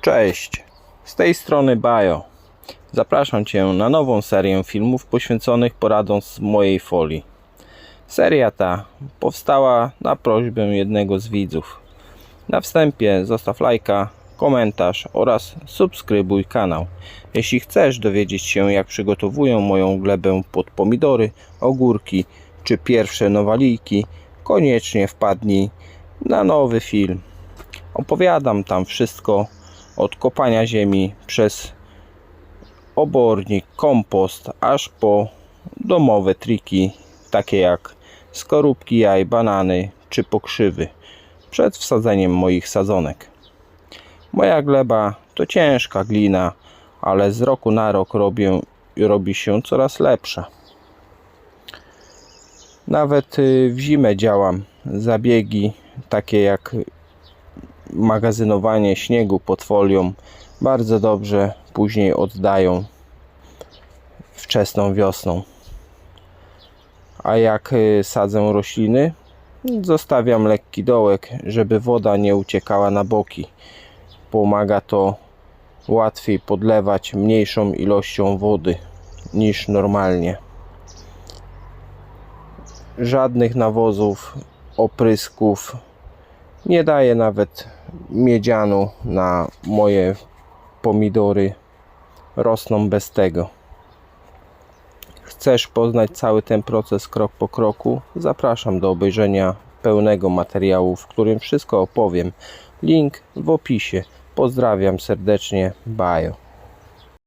Cześć, z tej strony Bajo. Zapraszam Cię na nową serię filmów poświęconych poradom z mojej folii. Seria ta powstała na prośbę jednego z widzów. Na wstępie zostaw lajka, komentarz oraz subskrybuj kanał. Jeśli chcesz dowiedzieć się jak przygotowują moją glebę pod pomidory, ogórki czy pierwsze nowalijki, koniecznie wpadnij na nowy film. Opowiadam tam wszystko od kopania ziemi przez obornik, kompost, aż po domowe triki, takie jak skorupki jaj, banany czy pokrzywy przed wsadzeniem moich sadzonek. Moja gleba to ciężka glina, ale z roku na rok robię, robi się coraz lepsza. Nawet y, w zimę działam zabiegi takie jak magazynowanie śniegu pod folią bardzo dobrze później oddają wczesną wiosną. A jak y, sadzę rośliny, zostawiam lekki dołek, żeby woda nie uciekała na boki. Pomaga to łatwiej podlewać mniejszą ilością wody niż normalnie. Żadnych nawozów, oprysków, nie daję nawet miedzianu na moje pomidory. Rosną bez tego. Chcesz poznać cały ten proces krok po kroku? Zapraszam do obejrzenia pełnego materiału, w którym wszystko opowiem. Link w opisie. Pozdrawiam serdecznie. Bajo.